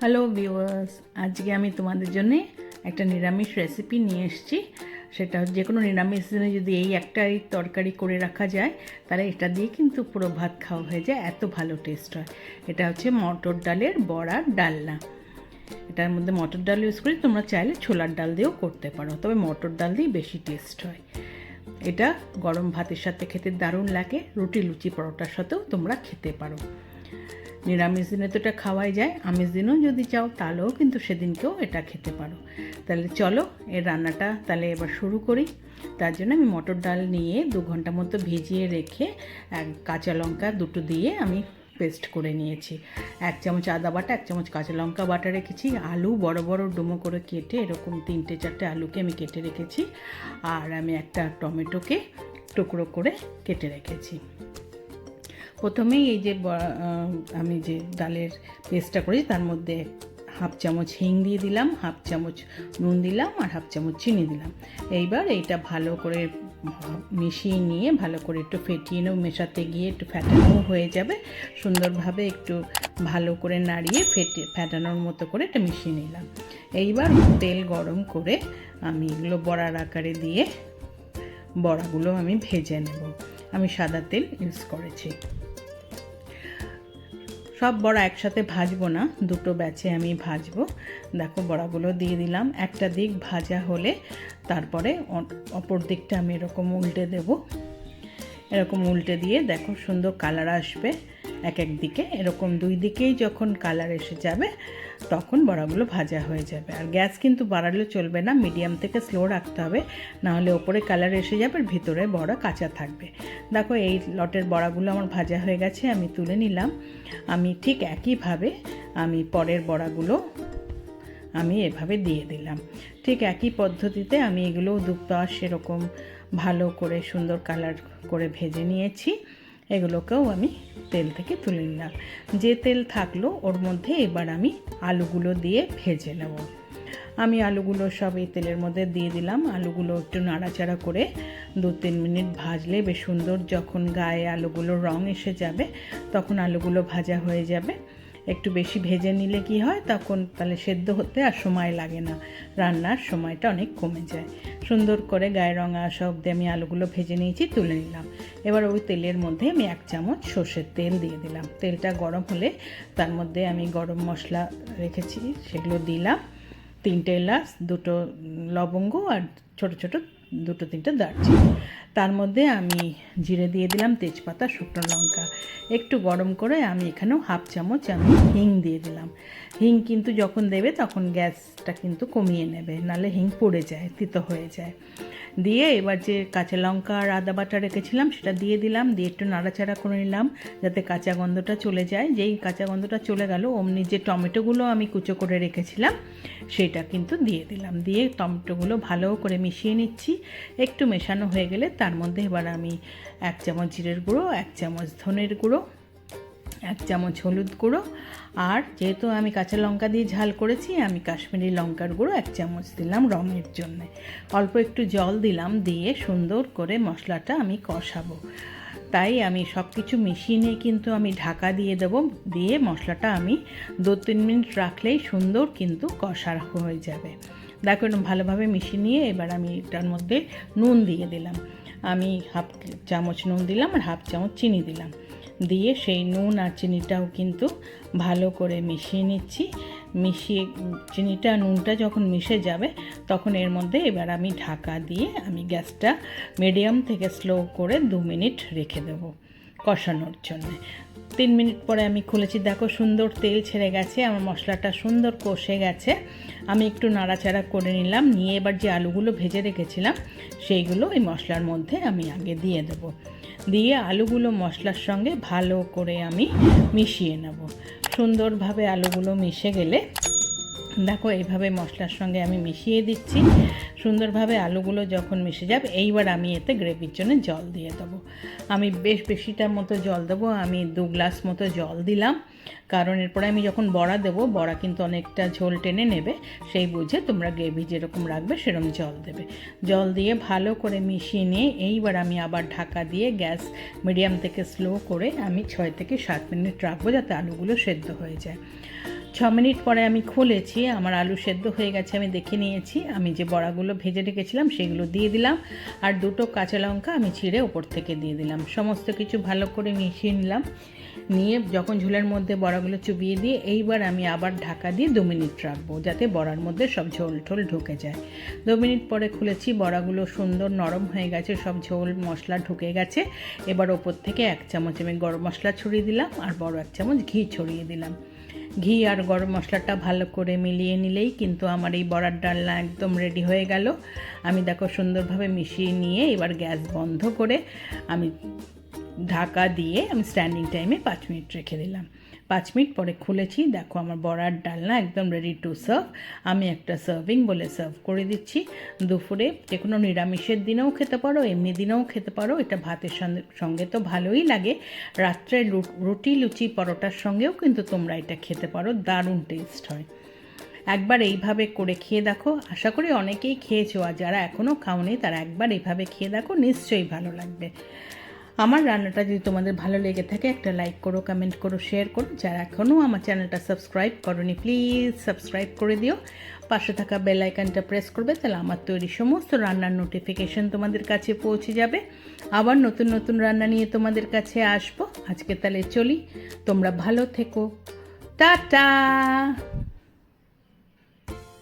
Hello viewers আজকে আমি তোমাদের জন্য একটা নিরামিষ রেসিপি নিয়ে এসেছি। সেটা যে কোনো নিরামিষ দিনে যদি এই একটা এই তরকারি করে রাখা যায়, তাহলে এটা দিয়ে কিন্তু পুরো ভাত খাওয়া হয়ে যায়, এত ভালো টেস্ট হয়। এটা হচ্ছে মটর ডালের বড়া ডালনা। এটার মধ্যে মটর ডাল ইউজ করি, তোমরা চাইলে ছোলার ডাল দিয়েও করতে পারো, তবে মটর ডাল দিয়ে বেশি টেস্ট হয়। এটা গরম ভাতের সাথে খেতে দারুণ লাগে, রুটি, লুচি, পরোটার সাথেও তোমরা খেতে পারো। নিরামিষ দিনে তো এটা খাওয়াই যায়, আমিষ দিনেও যদি চাও তাহলেও কিন্তু সেদিনকেও এটা খেতে পারো। তাহলে চলো এর রান্নাটা তাহলে এবার শুরু করি। তার জন্য আমি মটর ডাল নিয়ে দু ঘণ্টা মতো ভিজিয়ে রেখে এক কাঁচা লঙ্কা দুটো দিয়ে আমি পেস্ট করে নিয়েছি। এক চামচ আদা বাটা, এক চামচ কাঁচা লঙ্কা বাটা রেখেছি। আলু বড় বড় ডুমো করে কেটে এরকম তিনটে চারটে আলুকে আমি কেটে রেখেছি। আর আমি একটা টমেটোকে টুকরো করে কেটে রেখেছি। প্রথমেই এই যে আমি যে ডালের পেস্টটা করেছি, তার মধ্যে হাফ চামচ হিং দিয়ে দিলাম, হাফ চামচ নুন দিলাম আর হাফ চামচ চিনি দিলাম। এইবার এইটা ভালো করে মিশিয়ে নিয়ে, ভালো করে একটু ফেটিয়ে নেব, মেশাতে গিয়ে একটু ফ্যাটানো হয়ে যাবে। সুন্দরভাবে একটু ভালো করে নাড়িয়ে ফেটে ফ্যাটানোর মতো করে এটা মিশিয়ে নিলাম। এইবার তেল গরম করে আমি এগুলো বড়ার আকারে দিয়ে বড়াগুলো আমি ভেজে নেব। আমি সাদা তেল ইউজ করেছি। সব বড়া একসাথে ভাজবো না, দুটো ব্যাচে আমি ভাজবো। দেখো বড়াগুলো দিয়ে দিলাম, একটা দিক ভাজা হলে তারপরে অপর দিকটা আমি এরকম উল্টে দেব। এরকম উল্টে দিয়ে দেখো সুন্দর কালার আসবে। এক এক দিকে, এরকম দুই দিকেই যখন কালার এসে যাবে, তখন বড়াগুলো ভাজা হয়ে যাবে। আর গ্যাস কিন্তু বাড়ালে চলবে না মিডিয়াম থেকে স্লো রাখতে হবে, নাহলে ওপরে কালার এসে যাবে ভিতরে বড়া কাঁচা থাকবে। দেখো, এই লটের বড়াগুলো আমার ভাজা হয়ে গেছে, আমি তুলে নিলাম। আমি ঠিক একইভাবে আমি পরের বড়াগুলো আমি এভাবে দিয়ে দিলাম। ঠিক একই পদ্ধতিতে আমি এগুলো দুপাশ সেরকম ভালো করে সুন্দর কালার করে ভেজে নিয়েছি। এগুলোকেও আমি তেল থেকে তুলে নিলাম। যে তেল থাকল, ওর মধ্যে এবার আমি আলুগুলো দিয়ে ভেজে নেব। আমি আলুগুলো সব এই তেলের মধ্যে দিয়ে দিলাম। আলুগুলো একটু নাড়াচাড়া করে দু তিন মিনিট ভাজলে বেশ সুন্দর, যখন গায়ে আলুগুলো রং এসে যাবে, তখন আলুগুলো ভাজা হয়ে যাবে। একটু বেশি ভেজে নিলে কি হয়? তখন তাহলে সেদ্ধ হতে আর সময় লাগে না। রান্নার সময়টা অনেক কমে যায়। সুন্দর করে গায়ে রঙা আসা অবধি আমি আলুগুলো ভেজে নিয়েছি, তুলে নিলাম। এবার ওই তেলের মধ্যে আমি এক চামচ সর্ষের তেল দিয়ে দিলাম। তেলটা গরম হলে তার মধ্যে আমি গরম মশলা রেখেছি, সেগুলো দিলাম। তিনটে এলাচ, দুটো লবঙ্গ আর ছোট ছোট দুটো তিনটে দারচিনি। তার মধ্যে আমি জিরে দিয়ে দিলাম তেজপাতা, শুকনো লঙ্কা। একটু গরম করে আমি এখানেও হাফ চামচ আমি হিং দিয়ে দিলাম। হিং কিন্তু যখন দেবে তখন গ্যাসটা কিন্তু কমিয়ে নেবে নালে হিং পড়ে যায়, তিতো হয়ে যায়। দিয়ে এবার যে কাঁচা লঙ্কা আর আদা বাটা রেখেছিলাম সেটা দিয়ে দিলাম, দিয়ে একটু নাড়াচাড়া করে নিলাম যাতে কাঁচা গন্ধটা চলে যায়। যেই কাঁচা গন্ধটা চলে গেল, অমনি যে টমেটোগুলো আমি কুচো করে রেখেছিলাম, সেটা কিন্তু দিয়ে দিলাম। দিয়ে টমেটোগুলো ভালো করে মিশিয়ে নিচ্ছি। একটু মেশানো হয়ে গেলে তার মধ্যে এবার আমি এক চামচ জিরের গুঁড়ো, এক চামচ ধনের গুঁড়ো, এক চামচ হলুদ গুঁড়ো আর যেহেতু আমি কাঁচা লঙ্কা দিয়ে ঝাল করেছি, আমি কাশ্মীরি লঙ্কার গুঁড়ো এক চামচ দিলাম রঙের জন্য। অল্প একটু জল দিলাম দিয়ে সুন্দর করে মশলাটা আমি কষাবো। তাই আমি সব কিছু মিশিয়ে নিয়ে কিন্তু আমি ঢাকা দিয়ে দেবো, দিয়ে মশলাটা আমি দু তিন মিনিট রাখলেই সুন্দর কিন্তু কষা হয়ে যাবে। দেখো এরকম ভালোভাবে মিশিয়ে নিয়ে এবার আমি এটার মধ্যে নুন দিয়ে দিলাম। আমি হাফ চামচ নুন দিলাম আর হাফ চামচ চিনি দিলাম। দিয়ে সেই নুন আর চিনিটাও কিন্তু ভালো করে মিশিয়ে নিচ্ছি। মিশিয়ে চিনিটা, নুনটা যখন মিশে যাবে তখন এর মধ্যে এবার আমি ঢাকা দিয়ে আমি গ্যাসটা মিডিয়াম থেকে স্লো করে দু মিনিট রেখে দেবো কষানোর জন্য। তিন মিনিট পরে আমি খুলেছি। দেখো সুন্দর তেল ছেড়ে গেছে, আমার মশলাটা সুন্দর কষে গেছে। আমি একটু নাড়াচাড়া করে নিলাম, নিয়ে এবার যে আলুগুলো ভেজে রেখেছিলাম, সেইগুলো এই মশলার মধ্যে আমি আগে দিয়ে দেবো। দিয়ে আলুগুলো মশলার সঙ্গে ভালো করে আমি মিশিয়ে নেব। সুন্দরভাবে আলুগুলো মিশে গেলে, দেখো এইভাবে মশলার সঙ্গে আমি মিশিয়ে দিচ্ছি। সুন্দরভাবে আলুগুলো যখন মিশে যাবে, এইবার আমি এতে গ্রেভির জন্য জল দিয়ে দেবো। আমি বেশ বেশিটার মতো জল দেবো, আমি দু গ্লাস মতো জল দিলাম। কারণ এরপরে আমি যখন বড়া দেবো, বড়া কিন্তু অনেকটা ঝোল টেনে নেবে, সেই বুঝে তোমরা গ্রেভি যেরকম রাখবে, সেরকম জল দেবে। জল দিয়ে ভালো করে মিশিয়ে নিয়ে এইবার আমি আবার ঢাকা দিয়ে গ্যাস মিডিয়াম থেকে স্লো করে আমি ছয় থেকে সাত মিনিট রাখব যাতে আলুগুলো সেদ্ধ হয়ে যায়। ছ মিনিট পরে আমি খুলেছি, আমার আলু সেদ্ধ হয়ে গেছে, আমি দেখে নিয়েছি। আমি যে বড়াগুলো ভেজে রেখেছিলাম সেগুলো দিয়ে দিলাম, আর দুটো কাঁচা লঙ্কা আমি ছিঁড়ে ওপর থেকে দিয়ে দিলাম। সমস্ত কিছু ভালো করে মিশিয়ে নিলাম। নিয়ে যখন ঝোলের মধ্যে বড়াগুলো চুবিয়ে দিয়ে, এইবার আমি আবার ঢাকা দিয়ে দু মিনিট রাখব, যাতে বড়ার মধ্যে সব ঝোল ঠোল ঢুকে যায়। দু মিনিট পরে খুলেছি, বড়াগুলো সুন্দর নরম হয়ে গেছে, সব ঝোল মশলা ঢুকে গেছে। এবার ওপর থেকে এক চামচ আমি গরম মশলা ছড়িয়ে দিলাম, আর বড় এক চামচ ঘি ছড়িয়ে দিলাম। ঘি আর গরম মশলাটা ভালো করে মিলিয়ে নিলেই কিন্তু আমার এই বড়ার ডালনা একদম রেডি হয়ে গেল। আমি দেখো সুন্দরভাবে মিশিয়ে নিয়ে এবার গ্যাস বন্ধ করে আমি ঢাকা দিয়ে আমি স্ট্যান্ডিং টাইমে পাঁচ মিনিট রেখে দিলাম। পাঁচ মিনিট পরে খুলেছি। দেখো আমার বড়ার ডালনা একদম রেডি টু সার্ভ আমি একটা সার্ভিং বলে সার্ভ করে দিচ্ছি। দুপুরে যে কোনো নিরামিষের দিনেও খেতে পারো, এমনি দিনেও খেতে পারো। এটা ভাতের সঙ্গে তো ভালোই লাগে। রাত্রে রুটি, লুচি, পরোটার সঙ্গেও কিন্তু তোমরা এটা খেতে পারো। দারুণ টেস্ট হয়। একবার এইভাবে করে খেয়ে দেখো। আশা করি অনেকেই খেয়েছো, আর যারা এখনও খাওনি তারা একবার এইভাবে খেয়ে দেখো। নিশ্চয়ই ভালো লাগবে। আমার রান্নাটা যদি তোমাদের ভালো লেগে থাকে, একটা লাইক করো কমেন্ট করো শেয়ার করো। যারা এখনও আমার চ্যানেলটা সাবস্ক্রাইব করনি প্লিজ সাবস্ক্রাইব করে দিও। পাশে থাকা বেল আইকনটা প্রেস করবে, তাহলে আমার তৈরি সমস্ত রান্নার নোটিফিকেশন তোমাদের কাছে পৌঁছে যাবে। আবার নতুন নতুন রান্না নিয়ে তোমাদের কাছে আসব। আজকে তাহলে চলি, তোমরা ভালো থেকো। টাটা!